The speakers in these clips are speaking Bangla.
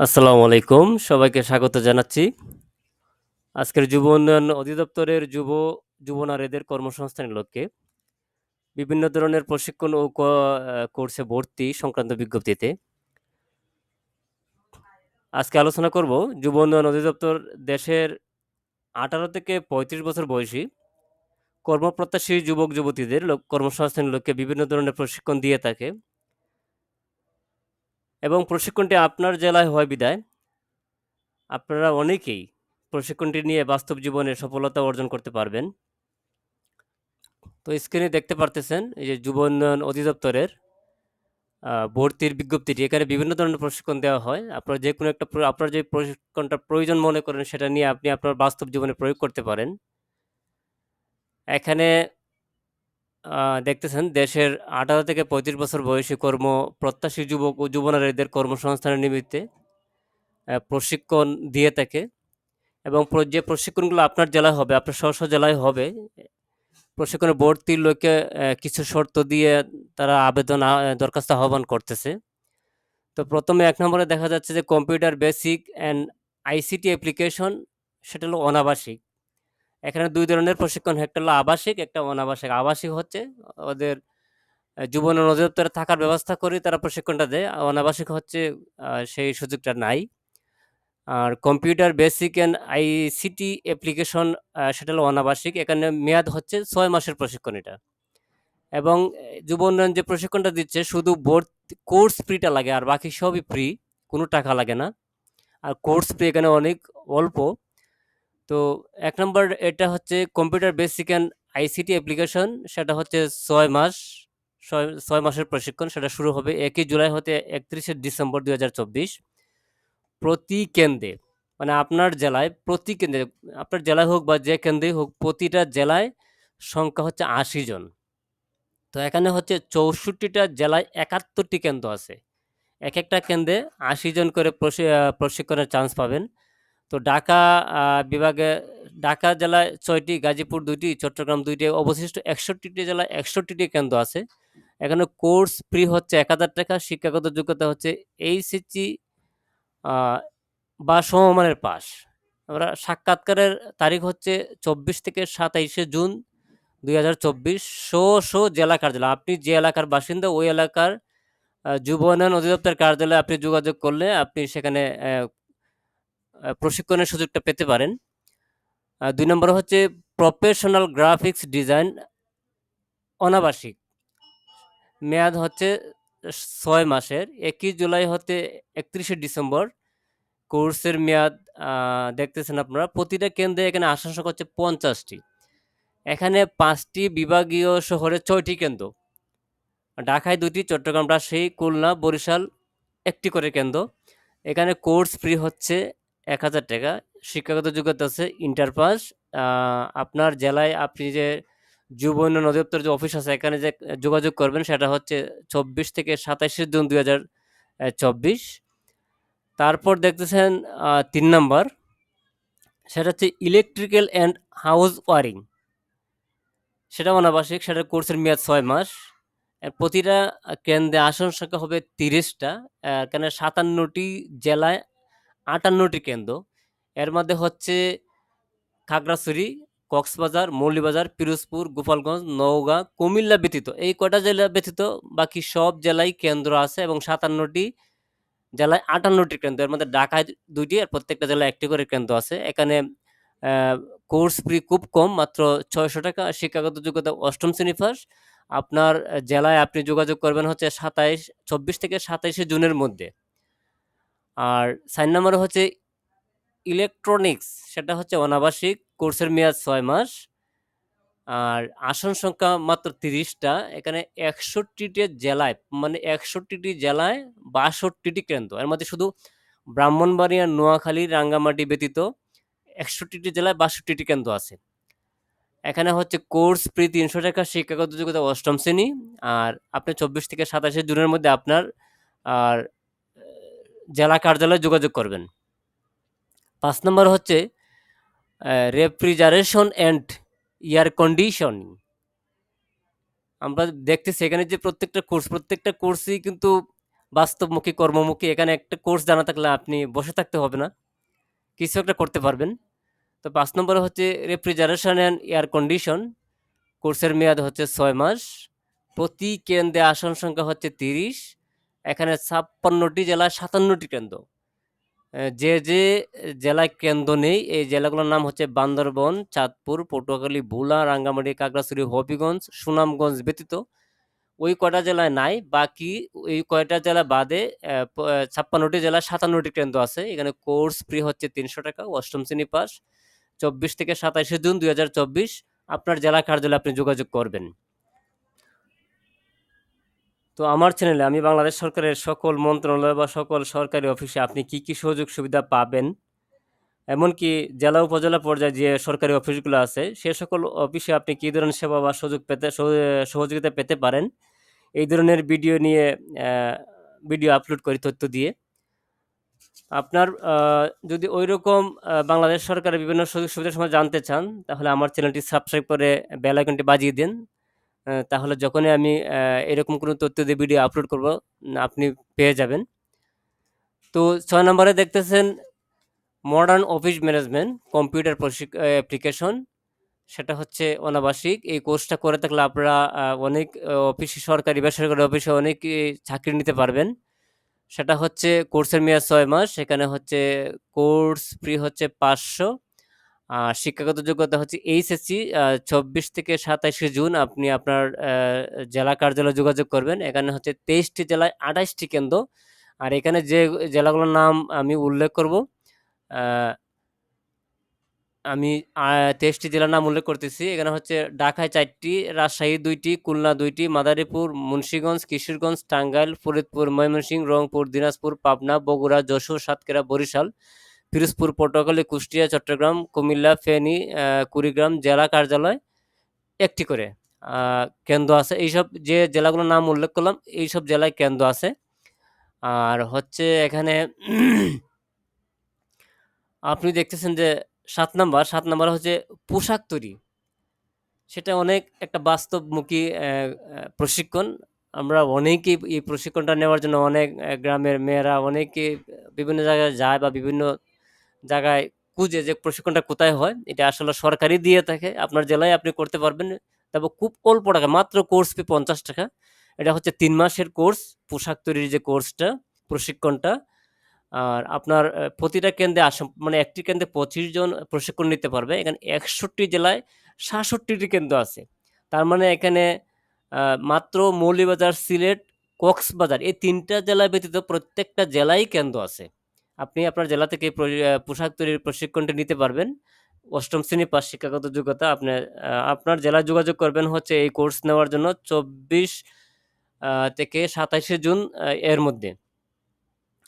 আসসালামু আলাইকুম। সবাইকে স্বাগত জানাচ্ছি। আজকের যুব উন্নয়ন অধিদপ্তরের যুব, যুব নারীদের কর্মসংস্থানের লক্ষ্যে বিভিন্ন ধরনের প্রশিক্ষণ ও কোর্সে ভর্তি সংক্রান্ত বিজ্ঞপ্তিতে আজকে আলোচনা করব যুব উন্নয়ন অধিদপ্তর দেশের ১৮ থেকে ৩৫ বছর বয়সী কর্মপ্রত্যাশী যুবক-যুবতীদের লোক কর্মসংস্থানের লক্ষ্যে বিভিন্ন ধরনের প্রশিক্ষণ দিয়ে থাকে। এবং প্রশিক্ষণটি আপনার জেলায় হয় বিদায় আপনারা অনেকেই প্রশিক্ষণটি নিয়ে বাস্তব জীবনে সফলতা অর্জন করতে পারবেন। তো স্ক্রিনে দেখতে পারতেছেন এই যে যুব উন্নয়ন অধিদপ্তরের ভর্তির বিজ্ঞপ্তিটি। এখানে বিভিন্ন ধরনের প্রশিক্ষণ দেওয়া হয়। আপনার যে কোনো একটা আপনার যে প্রশিক্ষণটা প্রয়োজন মনে করেন, সেটা নিয়ে আপনি আপনার বাস্তব জীবনে প্রয়োগ করতে পারেন। এখানে দেখতেছেন দেশের ১৮ থেকে ৩৫ বছর বয়সী কর্মপ্রত্যাশী যুবক ও যুব নারীদের কর্মসংস্থানের নিমিত্তে প্রশিক্ষণ দিয়ে থাকে এবং যে প্রশিক্ষণগুলো আপনার জেলায় হবে, আপনার স্ব, স্ব জেলায় হবে, প্রশিক্ষণে ভর্তির অ্যা কিছু শর্ত দিয়ে তারা আবেদন দরখাস্ত আহ্বান করতেছে। তো ১ম এ ১ নম্বরে দেখা যাচ্ছে যে computer basic and ICT application সেটা হলো অনাবাসিক। এখানে দুই ধরনের প্রশিক্ষণ, একটা হলো আবাসিক, একটা অনাবাসিক। আবাসিক হচ্ছে ওদের অ্যা যুব অধিদপ্তরে থাকার ব্যবস্থা করে তারা প্রশিক্ষণটা দেয়। অনাবাসিক হচ্ছে সেই সুযোগটা নাই। আর computer basic and ICT application সেটা হলো অনাবাসিক। এখানে মেয়াদ হচ্ছে ছয় মাসের প্রশিক্ষণ এটা। এবং যুব উন্নয়ন যে প্রশিক্ষণটা দিচ্ছে শুধু বোর্ড কোর্স ফ্রিটা লাগে আর বাকি সবই ফ্রি। কোনো টাকা লাগে না। আর কোর্স ফ্রি এখানে অনেক অল্প। তো এক নম্বর এটা হচ্ছে computer basic and ICT application সেটা হচ্ছে ছয় মাস, ৬ ৬ মাসের প্রশিক্ষণ। সেটা শুরু হবে একই জুলাই হতে ৩১ ডিসেম্বর ২০২৪ প্রতি কেন্দ্রে, মানে আপনার জেলায় প্রতি কেন্দ্রে, আপনার জেলায় হোক বা যে কেন্দ্রেই হোক প্রতিটা জেলায় সংখ্যা হচ্ছে ৮০ জন। তো এখানে হচ্ছে চৌষট্টিটা জেলায় একাত্তরটি কেন্দ্র আছে। এক একটা কেন্দ্রে ৮০ জন করে প্রশি প্রশিক্ষণের চান্স পাবেন। তো ঢাকা বিভাগে ঢাকা জেলায় ছয়টি গাজীপুর দুইটি চট্টগ্রাম দুইটি অবশিষ্ট ৬১ টি জেলায় ৬১ টি কেন্দ্র আছে। এখানে কোর্স ফ্রি হচ্ছে ৳১,০০০ শিক্ষাগত যোগ্যতা হচ্ছে এইচএসসি বা সমমানের পাস। আমরা সাক্ষাৎকারের তারিখ হচ্ছে ২৪ থেকে ২৭শে জুন ২০২৪ স্ব, শো জেলা কার্যালয়। আপনি যে এলাকার বাসিন্দা ওই এলাকার যুব উন্নয়ন অধিদপ্তর কার্যালয়ে আপনি যোগাযোগ করলে আপনি সেখানে প্রশিক্ষণের সুযোগটা পেতে পারেন। ২ নম্বরে হচ্ছে প্রফেশনাল গ্রাফিক্স ডিজাইন অনাবাসিক। মেয়াদ হচ্ছে ৬ মাসের ২১ জুলাই হতে ৩১ ডিসেম্বর। কোর্সের মেয়াদ দেখতেছেন আপনারা। প্রতিটা কেন্দ্রে এখানে আসার সংখ্যা হচ্ছে ৫০ টি। এখানে ৫ টি বিভাগীয় শহরে ৬ টি কেন্দ্র। ঢাকায় ২ টি, চট্টগ্রাম, রাজশাহী, খুলনা, বরিশাল ১ টি করে কেন্দ্র। এখানে কোর্স ফি হচ্ছে ৳১,০০০ শিক্ষাগত যোগ্যতা হচ্ছে ইন্টার পাস। আপনার জেলায় আপনি যে যুব উন্নয়ন অধিদপ্তরের যে অফিস আছে এখানে যে যোগাযোগ করবেন সেটা হচ্ছে ২৪ থেকে ২৭শে জুন ২০২৪ তারপর দেখতেছেন ৩ নাম্বার সেটা হচ্ছে ইলেকট্রিক্যাল অ্যান্ড হাউস ওয়ারিং। সেটা অনাবাসিক। সেটার কোর্সের মেয়াদ ৬ মাস। প্রতিটা কেন্দ্রে আসন সংখ্যা হবে ৩০ টা। অ্যা এখানে ৫৭ টি জেলায় ৫৮ টি কেন্দ্র। এর মধ্যে হচ্ছে খাগড়াছড়ি, কক্সবাজার, মৌলভীবাজার, পিরোজপুর, গোপালগঞ্জ, নওগাঁ, কুমিল্লা ব্যতীত এই কয়টা জেলা ব্যতীত বাকি সব জেলায় কেন্দ্র আছে এবং সাতান্নটি জেলায় আটান্নটি কেন্দ্র। এর মধ্যে ঢাকায় দুইটি আর প্রত্যেকটা জেলায় একটি করে কেন্দ্র আছে। এখানে কোর্স ফি খুব কম মাত্র ৳৬০০ শিক্ষাগত যোগ্যতা অষ্টম শ্রেণি পাস। আপনার জেলায় আপনি যোগাযোগ করবেন হচ্ছে ২৭ ২৪ থেকে ২৭শে জুনের মধ্যে। আর ৪ নম্বরে হচ্ছে ইলেকট্রনিক্স সেটা হচ্ছে অনাবাসিক। কোর্সের মেয়াদ ছয় মাস। আর আসন সংখ্যা মাত্র তিরিশটা এখানে একষট্টিটি জেলায় মানে ৬১ টি জেলায় ৬২ টি কেন্দ্র। এর মধ্যে শুধু ব্রাহ্মণবাড়িয়া, নোয়াখালী, রাঙ্গামাটি ব্যতীত ৬১ টি জেলায় ৬২ টি কেন্দ্র আছে। এখানে হচ্ছে কোর্স প্রি তিনশো টাকা শিক্ষাগত যোগ্যতা অষ্টম শ্রেণি। আর আপনি ২৪ থেকে ২৭শে জুনের মধ্যে আপনার আর জেলা কার্যালয়ে যোগাযোগ করবেন। পাঁচ নম্বর হচ্ছে রেফ্রিজারেশন অ্যান্ড এয়ার কন্ডিশনিং। আমরা দেখতেছি এখানে যে প্রত্যেকটা কোর্স, প্রত্যেকটা কোর্সই কিন্তু বাস্তবমুখী, কর্মমুখী এখানে একটা কোর্স জানা থাকলে আপনি বসে থাকতে হবে না। কিছু একটা করতে পারবেন। তো পাঁচ নম্বরে হচ্ছে রেফ্রিজারেশন অ্যান্ড এয়ার কন্ডিশন। কোর্সের মেয়াদ হচ্ছে ছয় মাস। প্রতি কেন্দ্রে আসন সংখ্যা হচ্ছে ৩০। এখানে ছাপ্পান্নটি জেলা সাতান্নটি কেন্দ্র। যে, যে জেলায় কেন্দ্র নেই এই জেলাগুলোর নাম হচ্ছে বান্দরবন, চাঁদপুর, পটুয়াখালী, ভোলা, রাঙ্গামাটি, খাগড়াছড়ি, হবিগঞ্জ, সুনামগঞ্জ ব্যতীত ওই কয়টা জেলায় নাই। বাকি ওই কয়টা জেলা বাদে ছাপ্পান্নটি জেলা সাতান্নটি কেন্দ্র আছে। এখানে কোর্স ফ্রি হচ্ছে ৳৩০০ অষ্টম শ্রেণি পাস। ২৪ থেকে ২৭শে জুন ২০২৪ আপনার জেলা কার্যালয়ে আপনি যোগাযোগ করবেন। তো আমার চ্যানেলে আমি বাংলাদেশ সরকারের সকল মন্ত্রণালয় বা সকল সরকারি অফিসে আপনি কি, কি সুযোগ সুবিধা পাবেন, এমনকি জেলা উপজেলা পর্যায়ে যে সরকারি অফিসগুলো আছে সে সকল অফিসে আপনি কি ধরনের সেবা বা সুযোগ পেতে সহযোগিতা পেতে পারেন, এই ধরনের ভিডিও নিয়ে ভিডিও আপলোড করি তথ্য দিয়ে। আপনার যদি ঐরকম আ বাংলাদেশ সরকারের বিভিন্ন সুযোগ সুবিধা সম্পর্কে জানতে চান তাহলে আমার চ্যানেলটি সাবস্ক্রাইব করে বেল আইকনটি বাজিয়ে দিন। তাহলে যখনই আমি এরকম কোনো তথ্য দিয়ে ভিডিও আপলোড করব আপনি পেয়ে যাবেন। তো ছয় নম্বরে দেখতেছেন modern office management computer application সেটা হচ্ছে অনাবাসিক। এই কোর্সটা করে থাকলে আপনারা অনেক অফিসে সরকারি, বেসরকারি অফিসে অনেক চাকরি নিতে পারবেন। সেটা হচ্ছে কোর্সের মেয়াদ ছয় মাস। সেখানে হচ্ছে কোর্স ফি হচ্ছে ৫০০ আর শিক্ষাগত যোগ্যতা হচ্ছে এইচএসসি ২৪ থেকে ২৭শে জুন আপনি আপনার জেলা কার্যালয়ে যোগাযোগ করবেন। এখানে হচ্ছে তেইশটি জেলায় ২৮ টি কেন্দ্র। আর এখানে যে জেলাগুলোর নাম আমি উল্লেখ করব আমি তেইশটি জেলার নাম উল্লেখ করতেছি। এখানে হচ্ছে ঢাকায় চারটি রাজশাহী ২ টি, খুলনা ২ টি, মাদারীপুর, মুন্সিগঞ্জ, কিশোরগঞ্জ, টাঙ্গাইল, ফরিদপুর, ময়মনসিংহ, রংপুর, দিনাজপুর, পাবনা, বগুড়া, যশোর, সাতক্ষীরা, বরিশাল, পিরোজপুর, পটুয়াখালী, কুষ্টিয়া, চট্টগ্রাম, কুমিল্লা, ফেনী, কুড়িগ্রাম জেলা কার্যালয় একটি করে কেন্দ্র আছে। এইসব যে জেলাগুলোর নাম উল্লেখ করলাম এইসব জেলায় কেন্দ্র আছে। আর হচ্ছে এখানে আপনি দেখতেছেন যে সাত নাম্বার সাত নাম্বার হচ্ছে পোশাক তৈরি। সেটা অনেক একটা বাস্তবমুখী প্রশিক্ষণ। আমরা অনেকেই এই প্রশিক্ষণটা নেওয়ার জন্য অনেক গ্রামের মেয়েরা অনেকে বিভিন্ন জায়গায় যায় বা বিভিন্ন জায়গায় খুঁজে যে প্রশিক্ষণটা কোথায় হয়। এটা আসলে সরকারি দিয়ে থাকে। আপনার জেলায় আপনি করতে পারবেন। তবে খুব অল্প টাকা মাত্র কোর্স ফি ৳৫০ এটা হচ্ছে তিন মাসের কোর্স পোশাক তৈরির যে কোর্সটা, প্রশিক্ষণটা। আর আপনার প্রতিটা কেন্দ্রে আস মানে একটি কেন্দ্রে ২৫ জন প্রশিক্ষণ নিতে পারবে। এখানে ৬১ জেলায় ৬৭ টি কেন্দ্র আছে। তার মানে এখানে মাত্র মৌলভীবাজার, সিলেট, কক্সবাজার এই ৩ টা জেলা ব্যতীত প্রত্যেকটা জেলায় কেন্দ্র আছে। আপনি আপনার জেলা থেকে পোশাক তৈরির প্রশিক্ষণটি নিতে পারবেন। অষ্টম শ্রেণি পাস শিক্ষাগত যোগ্যতা আপনার আপনার জেলায় যোগাযোগ করবেন হচ্ছে এই কোর্স নেওয়ার জন্য চব্বিশ থেকে ২৭শে জুন এর মধ্যে।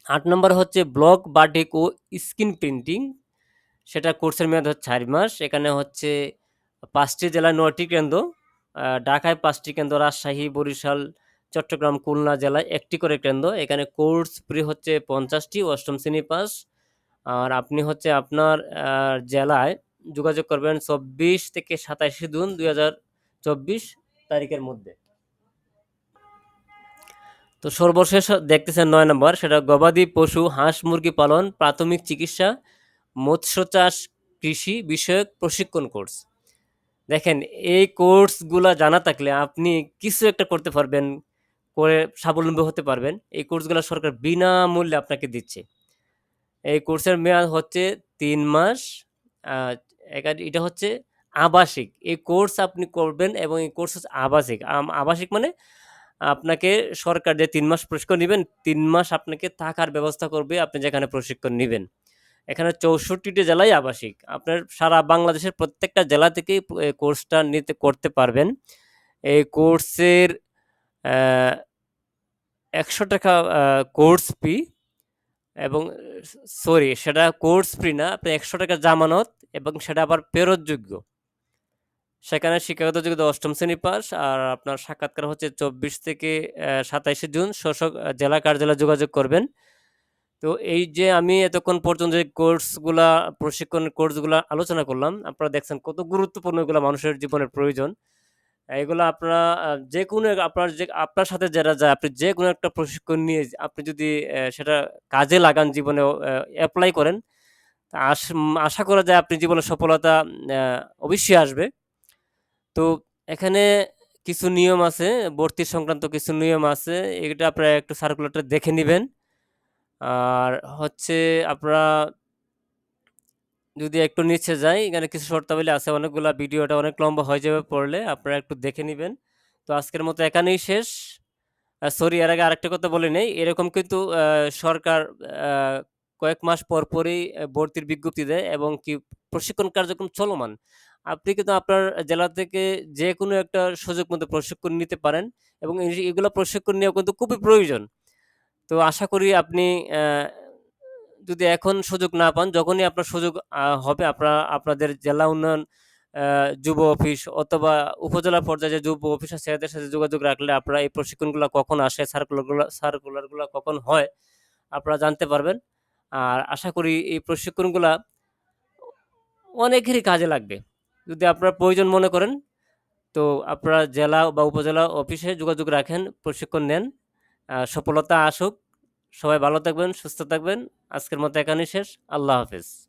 আট নম্বর হচ্ছে ব্লক, বাটিক ও স্ক্রিন প্রিন্টিং। সেটা কোর্সের মেয়াদ হচ্ছে চার মাস। এখানে হচ্ছে ৫ টি জেলায় ৯ কেন্দ্র। ঢাকায় পাঁচটি কেন্দ্র, রাজশাহী, বরিশাল, চট্টগ্রাম, খুলনা জেলায় একটি করে কেন্দ্র। এখানে কোর্স ফি হচ্ছে পঞ্চাশটি অষ্টম শ্রেণি পাস। আর আপনি হচ্ছে আপনার জেলায় যোগাযোগ করবেন ২৪ থেকে ২৭শে জুন ২০২৪ তারিখের মধ্যে। তো সর্বশেষ দেখতেছেন নয় নম্বর সেটা গবাদি পশু, হাঁস-মুরগি পালন, প্রাথমিক চিকিৎসা, মৎস্য চাষ, কৃষি বিষয়ক প্রশিক্ষণ কোর্স। দেখেন এই কোর্সগুলা জানা থাকলে আপনি কিছু একটা করতে পারবেন, করে স্বাবলম্বী হতে পারবেন। এই কোর্সগুলো সরকার বিনামূল্যে আপনাকে দিচ্ছে। এই কোর্সের মেয়াদ হচ্ছে তিন মাস। এটা হচ্ছে আবাসিক। এই কোর্স আপনি করবেন এবং এই কোর্স হচ্ছে আবাসিক। আবাসিক মানে আপনাকে সরকার যে তিন মাস প্রশিক্ষণ নেবেন, তিন মাস আপনাকে থাকার ব্যবস্থা করবে, আপনি যেখানে প্রশিক্ষণ নেবেন এখানে ৬৪ টি জেলায় আবাসিক। আপনার সারা বাংলাদেশের প্রত্যেকটা জেলা থেকেই কোর্সটা নিতে, করতে পারবেন। এই কোর্সের ৳১০০ আ কোর্স ফি এবং সরি সেটা কোর্স ফি না। আপনি একশো টাকা জামানত এবং সেটা আবার ফেরতযোগ্য। সেখানে শিক্ষাগত যোগ্যতা অষ্টম শ্রেণি পাস আর আপনার সাক্ষাৎকার হচ্ছে ২৪ থেকে ২৭শে জুন শোষক জেলা কার্যালয়ে যোগাযোগ করবেন। তো এই যে আমি এতক্ষণ পর্যন্ত যে কোর্সগুলা প্রশিক্ষণের কোর্সগুলা আলোচনা করলাম, আপনারা দেখছেন কত গুরুত্বপূর্ণ এগুলা মানুষের জীবনের প্রয়োজন। এগুলো আপনারা যে কোনো আপনার যে আপনার সাথে যারা যায় আপনি যে কোনো একটা প্রশিক্ষণ নিয়ে আপনি যদি সেটা কাজে লাগান জীবনে অ্যাপ্লাই করেন, আশা করা যায় আপনি জীবনে সফলতা অবশ্যই আসবে। তো এখানে কিছু নিয়ম আছে, ভর্তি সংক্রান্ত কিছু নিয়ম আছে। এটা আপনারা একটু সার্কুলারটা দেখে নেবেন আর হচ্ছে আপনারা যদি একটু নিচে যাই, এখানে কিছু শর্তাবলী আছে অনেকগুলা ভিডিওটা অনেক লম্বা হয়ে যাবে পড়লে, আপনারা একটু দেখে নেবেন তো আজকের মতো এখানেই শেষ। সরি এর আগে আরেকটা কথা বলে নেই। এরকম কিন্তু সরকার কয়েক মাস পর পরই ভর্তির বিজ্ঞপ্তি দেয় এবং কি প্রশিক্ষণ কার্যক্রম চলমান। আপনি কিন্তু আপনার জেলা থেকে যে কোনো একটা সুযোগ মতো প্রশিক্ষণ নিতে পারেন এবং এগুলো প্রশিক্ষণ নেওয়া কিন্তু খুবই প্রয়োজন। তো আশা করি আপনি যদি এখন সুযোগ না পান, যখনই আপনার সুযোগ হবে আপনারা আপনাদের জেলা উন্নয়ন যুব অফিস অথবা উপজেলা পর্যায়ে যুব অফিস আছে এদের সাথে যোগাযোগ রাখলে আপনারা এই প্রশিক্ষণগুলা কখন আসে, সার্কুলারগুলো সার্কুলারগুলা কখন হয়, আপনারা জানতে পারবেন। আর আশা করি এই প্রশিক্ষণগুলা অনেকেরই কাজে লাগবে। যদি আপনারা প্রয়োজন মনে করেন, তো আপনারা জেলা বা উপজেলা অফিসে যোগাযোগ রাখেন, প্রশিক্ষণ নেন। সফলতা আসুক। সবাই ভালো থাকবেন, সুস্থ থাকবেন। আজকের মতো এখানে শেষ। আল্লাহ হাফেজ।